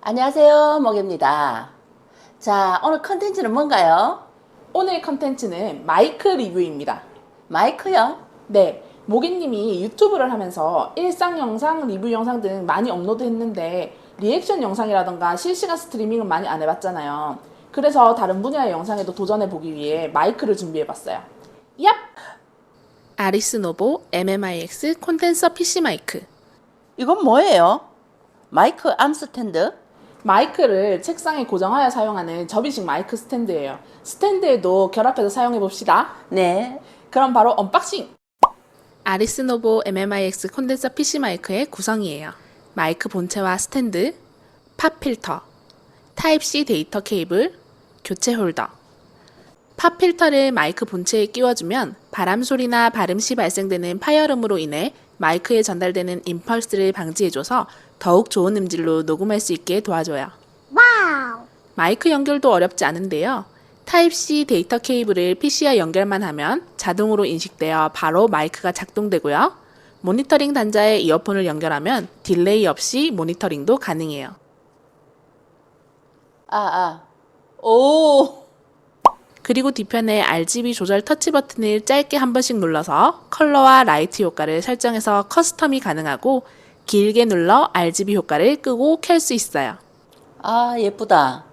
안녕하세요, 목입니다. 자, 오늘 컨텐츠는 뭔가요? 오늘 컨텐츠는 마이크 리뷰입니다. 마이크요? 네, 모기님이 유튜브를 하면서 일상 영상, 리뷰 영상 등 많이 업로드 했는데 리액션 영상이라던가 실시간 스트리밍을 많이 안 해봤잖아요. 그래서 다른 분야의 영상에도 도전해 보기 위해 마이크를 준비해 봤어요. 얍! 아리스노보 MMIX 콘덴서 PC 마이크. 이건 뭐예요? 마이크 암 스탠드? 마이크를 책상에 고정하여 사용하는 접이식 마이크 스탠드예요. 스탠드에도 결합해서 사용해 봅시다. 네. 그럼 바로 언박싱! 아리스노보 MMIX 콘덴서 PC 마이크의 구성이에요. 마이크 본체와 스탠드, 팝 필터, 타입C 데이터 케이블, 교체 홀더. 팝 필터를 마이크 본체에 끼워주면 바람 소리나 발음 시 발생되는 파열음으로 인해 마이크에 전달되는 임펄스를 방지해줘서 더욱 좋은 음질로 녹음할 수 있게 도와줘요. 마이크 연결도 어렵지 않은데요. 타입C 데이터 케이블을 PC와 연결만 하면 자동으로 인식되어 바로 마이크가 작동되고요. 모니터링 단자에 이어폰을 연결하면 딜레이 없이 모니터링도 가능해요. 아, 아. 오! 그리고 뒤편에 RGB 조절 터치 버튼을 짧게 한 번씩 눌러서 컬러와 라이트 효과를 설정해서 커스텀이 가능하고 길게 눌러 RGB 효과를 끄고 켤 수 있어요. 아, 예쁘다.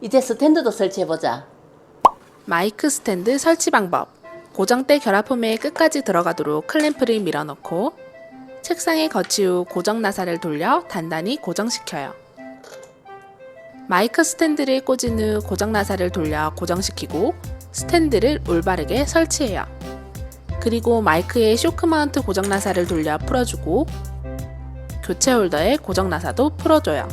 이제 스탠드도 설치해보자. 마이크 스탠드 설치 방법. 고정대 결합품에 끝까지 들어가도록 클램프를 밀어넣고 책상에 거치 후 고정 나사를 돌려 단단히 고정시켜요. 마이크 스탠드를 꽂은 후 고정 나사를 돌려 고정시키고 스탠드를 올바르게 설치해요. 그리고 마이크의 쇼크 마운트 고정 나사를 돌려 풀어주고 교체 홀더의 고정 나사도 풀어줘요.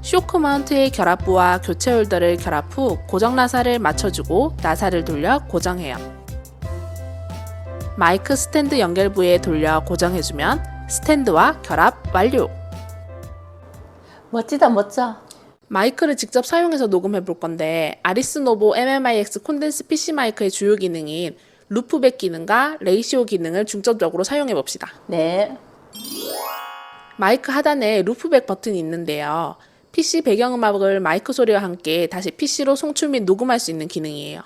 쇼크 마운트의 결합부와 교체 홀더를 결합 후 고정 나사를 맞춰주고 나사를 돌려 고정해요. 마이크 스탠드 연결부에 돌려 고정해주면 스탠드와 결합 완료! 멋지다, 멋져. 마이크를 직접 사용해서 녹음해 볼 건데 아리스노보 MMIX 콘덴스 PC 마이크의 주요 기능인 루프백 기능과 레이시오 기능을 중점적으로 사용해 봅시다. 네. 마이크 하단에 루프백 버튼이 있는데요. PC 배경음악을 마이크 소리와 함께 다시 PC로 송출 및 녹음할 수 있는 기능이에요.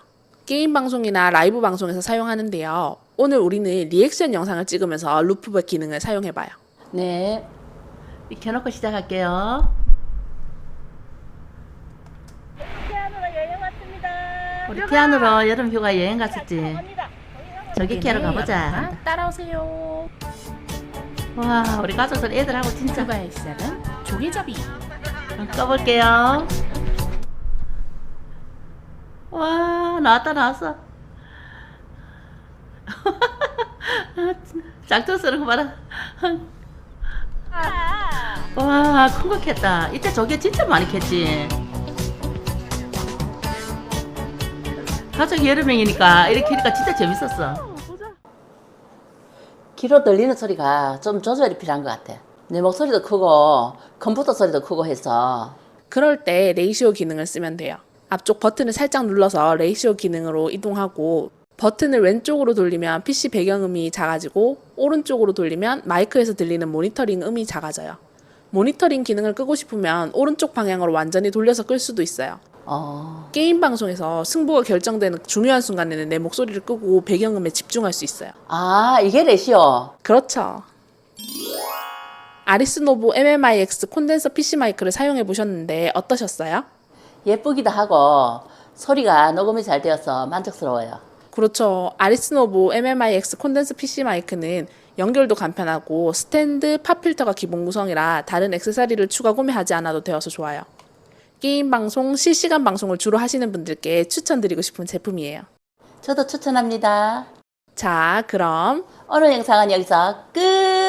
게임 방송이나 라이브 방송에서 사용하는데요. 오늘 우리는 리액션 영상을 찍으면서 루프백 기능을 사용해 봐요. 네. 켜놓고 시작할게요. 태안으로 여행 왔습니다. 우리 태안으로 여름 휴가 여행 갔었지. 저기 캐러 가보자. 따라오세요. 와, 우리 가족들 애들하고 진짜 휴가의 시작은 조개잡이. 꺼볼게요. 와, 나왔다, 나왔어. 짝퉁스러운 거 봐라. 와, 큰 거 캤다. 이때 저게 진짜 많이 캤지. 가족 여러 명이니까 이렇게 하니까 진짜 재밌었어. 귀로 들리는 소리가 좀 조절이 필요한 것 같아. 내 목소리도 크고 컴퓨터 소리도 크고 해서 그럴 때 레이시오 기능을 쓰면 돼요. 앞쪽 버튼을 살짝 눌러서 레이시오 기능으로 이동하고 버튼을 왼쪽으로 돌리면 PC 배경음이 작아지고 오른쪽으로 돌리면 마이크에서 들리는 모니터링 음이 작아져요. 모니터링 기능을 끄고 싶으면 오른쪽 방향으로 완전히 돌려서 끌 수도 있어요. 어, 게임 방송에서 승부가 결정되는 중요한 순간에는 내 목소리를 끄고 배경음에 집중할 수 있어요. 아 이게 레시오. 그렇죠. 아리스노보 MMIX 콘덴서 PC 마이크를 사용해 보셨는데 어떠셨어요? 예쁘기도 하고 소리가 녹음이 잘 되어서 만족스러워요. 그렇죠. 아리스노보 MMIX 콘덴서 PC 마이크는 연결도 간편하고 스탠드, 팝 필터가 기본 구성이라 다른 액세서리를 추가 구매하지 않아도 되어서 좋아요. 게임 방송, 실시간 방송을 주로 하시는 분들께 추천드리고 싶은 제품이에요. 저도 추천합니다. 자, 그럼 오늘 영상은 여기서 끝.